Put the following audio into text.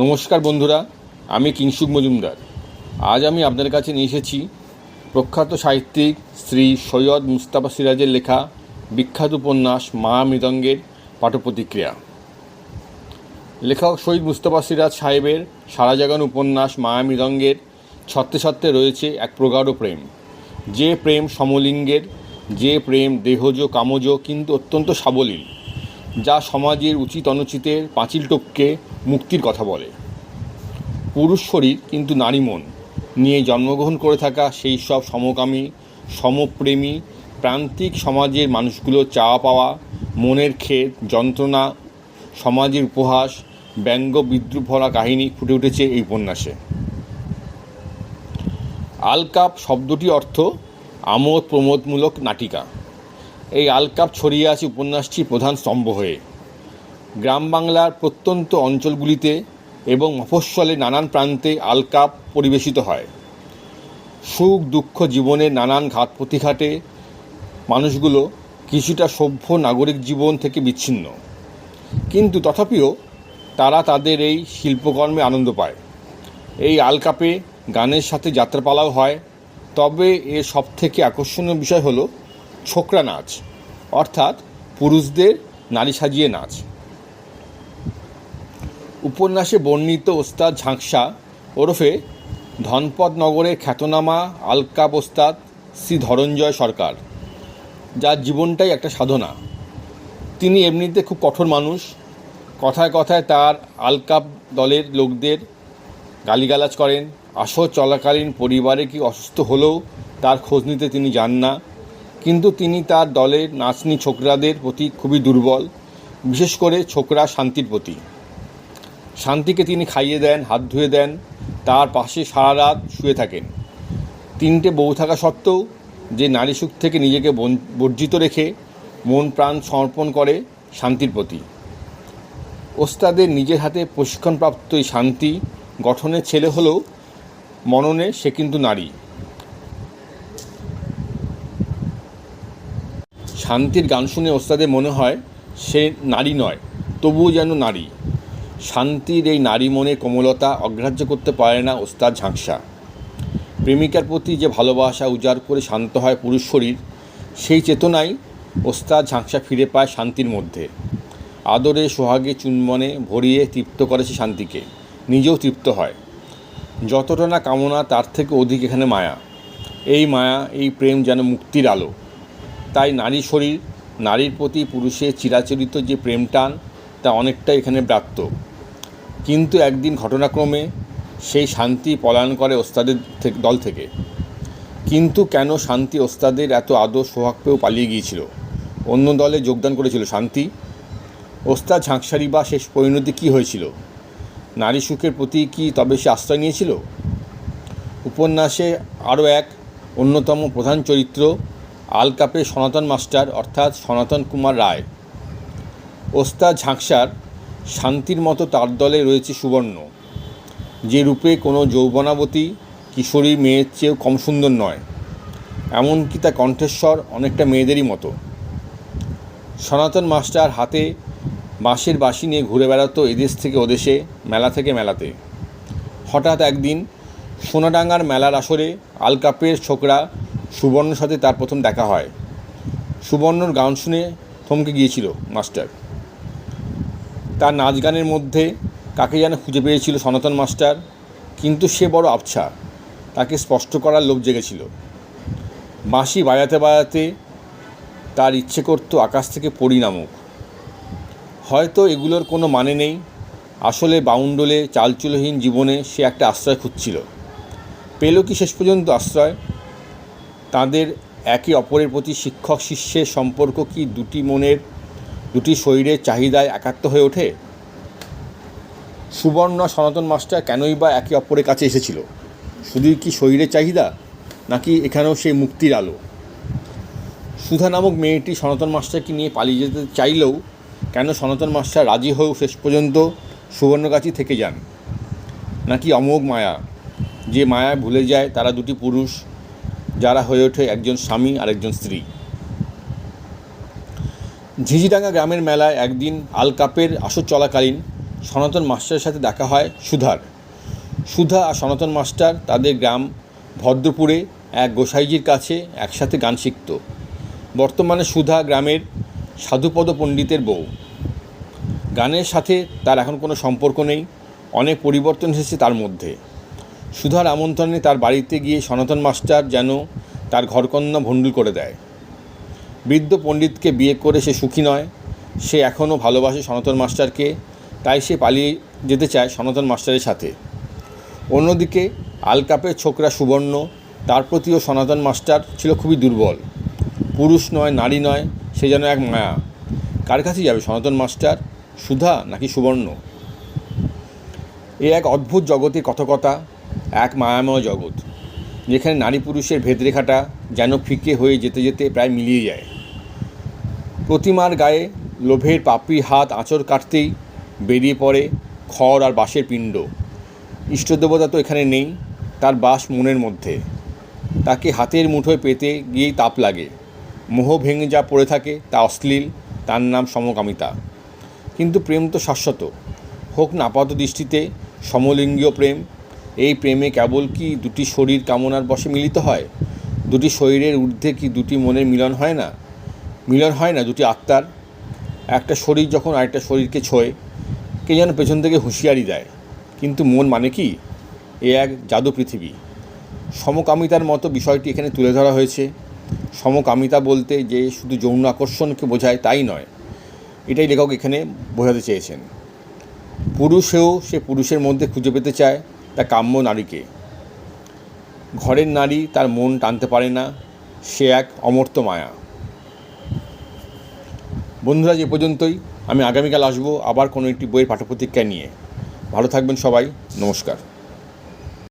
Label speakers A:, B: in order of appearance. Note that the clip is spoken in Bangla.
A: নমস্কার বন্ধুরা, আমি কিংসুক মজুমদার। আজ আমি আপনাদের কাছে নিয়ে এসেছি প্রখ্যাত সাহিত্যিক শ্রী সৈয়দ মুস্তাফা সিরাজের লেখা বিখ্যাত উপন্যাস মা মৃদঙ্গের পাঠপ্রতিক্রিয়া। লেখক শহীদ মুস্তফা সিরাজ সাহেবের সারা জাগান উপন্যাস মা মৃদঙ্গের ছত্রে ছত্রে রয়েছে এক প্রগাঢ় প্রেম। যে প্রেম সমলিঙ্গের, যে প্রেম দেহজ কামজ কিন্তু অত্যন্ত সাবলীল। যা সমাজের উচিত অনুচিতের পাঁচিল টপকে মুক্তির কথা বলে। পুরুষ শরীর কিন্তু নারী মন। নিয়ে জন্মগ্রহণ করে থাকা সেই সব সমকামী, সমপ্রেমী, প্রান্তিক সমাজের মানুষগুলো চাওয়া পাওয়া, মনের ক্ষেত, যন্ত্রণা, সমাজের উপহাস, ব্যঙ্গ বিদ্রুপ ভরা কাহিনী ফুটে উঠেছে এই উপন্যাসে। আলকাপ শব্দটি অর্থ আমোদ প্রমোদমূলক নাটিকা। এই আলকাপ ছড়িয়ে আছে উপন্যাসটির প্রধান স্তম্ভ হয়ে। গ্রাম বাংলার প্রত্যন্ত অঞ্চলগুলিতে এবং মফস্বলে নানান প্রান্তে আলকাপ পরিবেশিত হয়। সুখ, দুঃখ, জীবনে নানান ঘাত প্রতিঘাটে মানুষগুলো কিছুটা সভ্য নাগরিক জীবন থেকে বিচ্ছিন্ন। কিন্তু তথাপিও তারা তাদের এই শিল্পকর্মে আনন্দ পায়। এই আলকাপে গানের সাথে যাত্রাপালাও হয়। তবে এর সবথেকে আকর্ষণীয় বিষয় হলো ছোকরা নাচ, অর্থাৎ পুরুষদের নারী সাজিয়ে নাচ। উপন্যাসে বর্ণিত ওস্তাদ ঝাঁকসা ওরফে ধনপদ নগরের খ্যাতনামা আলকাপ ওস্তাদ শ্রী ধরঞ্জয় সরকার, যার জীবনটাই একটা সাধনা। তিনি এমনিতে খুব কঠোর মানুষ, কথায় কথায় তার আলকাপ দলের লোকদের গালিগালাজ করেন, আসর চলাকালীন পরিবারে কি অসুস্থ হলেও তার খোঁজ নিতে তিনি যান না। কিন্তু তিনি তার দলের নাচনি ছোকরাদের প্রতি খুবই দুর্বল, বিশেষ করে ছোকরা শান্তির প্রতি। শান্তিকে তিনি খাইয়ে দেন, হাত ধুয়ে দেন, তার পাশে সারা রাত শুয়ে থাকেন। তিনটে বউ থাকা সত্ত্বেও যে নারী সুখ থেকে নিজেকে বর্জিত রেখে মন প্রাণ সমর্পণ করে শান্তির প্রতি। ওস্তাদের নিজের হাতে প্রশিক্ষণপ্রাপ্ত এই শান্তি গঠনের ছেলে হলেও মননে সে কিন্তু নারী। শান্তির গান শুনে ওস্তাদের মনে হয় সে নারী নয়, তবুও যেন নারী। শান্তির এই নারী মনে কোমলতা অগ্রাহ্য করতে পারে না ওস্তাদ ঝাঁকসা। প্রেমিকার প্রতি যে ভালোবাসা উজাড় করে শান্ত হয় পুরুষ শরীর, সেই চেতনাই ওস্তাদ ঝাঁকসা ফিরে পায় শান্তির মধ্যে। আদরে, সোহাগে, চুনমনে ভরিয়ে তৃপ্ত করে সে শান্তিকে, নিজেও তৃপ্ত হয়। যতটা না কামনা তার থেকে অধিক এখানে মায়া। এই মায়া, এই প্রেম যেন মুক্তির আলো। তাই নারী শরীর, নারীর প্রতি পুরুষের চিরাচরিত যে প্রেম টান, তা অনেকটা এখানে ব্রাত্য। কিন্তু একদিন ঘটনাক্রমে সেই শান্তি পলায়ন করে ওস্তাদের দল থেকে। কিন্তু কেন শান্তি ওস্তাদের এত আদর সোহাগ পেয়েও পালিয়ে গিয়েছিল? অন্য দলে যোগদান করেছিল শান্তি। ওস্তাদ ঝাঁকসারি বা শেষ পরিণতি কী হয়েছিল? নারী সুখের প্রতি কি তবে সে আশ্রয় নিয়েছিল? উপন্যাসে আরও এক অন্যতম প্রধান চরিত্র আলকাপে সনাতন মাস্টার অর্থাৎ সনাতন কুমার রায়। ওস্তাদ ঝাঁকসার শান্তির মতো তার দলে রয়েছে সুবর্ণ, যে রূপে কোনো যৌবনাবতী কিশোরী মেয়ের চেয়েও কম সুন্দর নয়। এমনকি তার কণ্ঠস্বর অনেকটা মেয়েদেরই মতো। সনাতন মাস্টার হাতে বাঁশের বাঁশি নিয়ে ঘুরে বেড়াতো এদেশ থেকে ওদেশে, মেলা থেকে মেলাতে। হঠাৎ একদিন সোনাডাঙ্গার মেলার আসরে আলকাপের ছোকরা সুবর্ণর সাথে তার প্রথম দেখা হয়। সুবর্ণর গান শুনে থমকে গিয়েছিল মাস্টার। তার নাচ গানের মধ্যে কাকে যেন খুঁজে পেয়েছিল সনাতন মাস্টার, কিন্তু সে বড় আবছা। তাকে স্পষ্ট করার লোভ জেগেছিল। বাঁশি বাজাতে বাজাতে তার ইচ্ছে করতো আকাশ থেকে পড়ি নামুক। হয়তো এগুলোর কোনো মানে নেই। আসলে বাউন্ডলে চালচুলহীন জীবনে সে একটা আশ্রয় খুঁজছিল। পেল কি শেষ পর্যন্ত আশ্রয়? তাদের একে অপরের প্রতি শিক্ষক শিষ্যের সম্পর্ক কি দুটি মনের, দুটি শরীরের চাহিদায় একাত্ম হয়ে ওঠে? সুবর্ণ সনাতন মাস্টার কেনই বা একে অপরের কাছে এসেছিল? শুধুই কি শরীরের চাহিদা, নাকি এখানেও সেই মুক্তির আলো? সুধা নামক মেয়েটি সনাতন মাস্টারকে নিয়ে পালিয়ে যেতে চাইলেও কেন সনাতন মাস্টার রাজি হয়েও শেষ পর্যন্ত সুবর্ণগাছি থেকে যান? নাকি অমোঘ মায়া, যে মায়া ভুলে যায় তারা দুটি পুরুষ যারা হয়ে ওঠে একজন স্বামী আর একজন স্ত্রী। ঝিঝিডাঙ্গা গ্রামের মেলায় একদিন আলকাপের আসর চলাকালীন সনাতন মাস্টারের সাথে দেখা হয় সুধার। সুধা আর সনাতন মাস্টার তাদের গ্রাম ভদ্রপুরে এক গোসাইজির কাছে একসাথে গান শিখত। বর্তমানে সুধা গ্রামের সাধুপদ পণ্ডিতের বউ। গানের সাথে তার এখন কোনো সম্পর্ক নেই, অনেক পরিবর্তন এসেছে তার মধ্যে। সুধার আমন্ত্রণে তার বাড়িতে গিয়ে সনাতন মাস্টার যেন তার ঘরকন্যা ভণ্ডুল করে দেয়। বৃদ্ধ পণ্ডিতকে বিয়ে করে সে সুখী নয়। সে এখনও ভালোবাসে সনাতন মাস্টারকে, তাই সে পালিয়ে যেতে চায় সনাতন মাস্টারের সাথে। অন্যদিকে আলকাপের ছোকরা সুবর্ণ, তার প্রতিও সনাতন মাস্টার ছিল খুবই দুর্বল। পুরুষ নয়, নারী নয়, সে যেন এক মায়া। কার কাছে যাবে সনাতন মাস্টার, সুধা নাকি সুবর্ণ? এ এক অদ্ভুত জগতের কথকতা এক মায়াময় জগৎ, যেখানে নারী পুরুষের ভেদরেখাটা যেন ফিকে হয়ে যেতে যেতে প্রায় মিলিয়ে যায়। প্রতিমার গায়ে লোভের পাপড়ি হাত আঁচড় কাটতেই বেরিয়ে পড়ে খড় আর বাঁশের পিণ্ড। ইষ্টদেবতা তো এখানে নেই, তার বাস মনের মধ্যে। তাকে হাতের মুঠোয় পেতে গিয়েই তাপ লাগে। মোহ ভেঙে যা পড়ে থাকে তা অশ্লীল, তার নাম সমকামিতা। কিন্তু প্রেম তো শাশ্বত। হোক না আপাত দৃষ্টিতে সমলিঙ্গীয় প্রেম এই প্রেমে কেবল কি দুটি শরীর কামনার বশে মিলিত হয়? দুটি শরীরের ঊর্ধ্বে কি দুটি মনের মিলন হয় না? মিলন হয় না দুটি আত্মার? একটা শরীর যখন আরেকটা শরীরকে ছোঁয়, কে যেন পেছন থেকে হুঁশিয়ারি দেয়। কিন্তু মন মানে কি? এ এক জাদু পৃথিবী। সমকামিতার মতো বিষয়টি এখানে তুলে ধরা হয়েছে। সমকামিতা বলতে যে শুধু যৌন আকর্ষণকে বোঝায় তাই নয়, এটাই লেখক এখানে বোঝাতে চেয়েছেন। পুরুষেও সে পুরুষের মধ্যে খুঁজে পেতে চায়। তা কাম্য নারীকে। ঘরের নারী তার মন টানতে পারে না, সে এক অমর্ত মায়া। বন্ধুরা, যে পর্যন্তই, আমি আগামীকাল আসব আবার কোনো একটি বইয়ের পাঠপ্রতিক্রিয়া নিয়ে। ভালো থাকবেন সবাই, নমস্কার।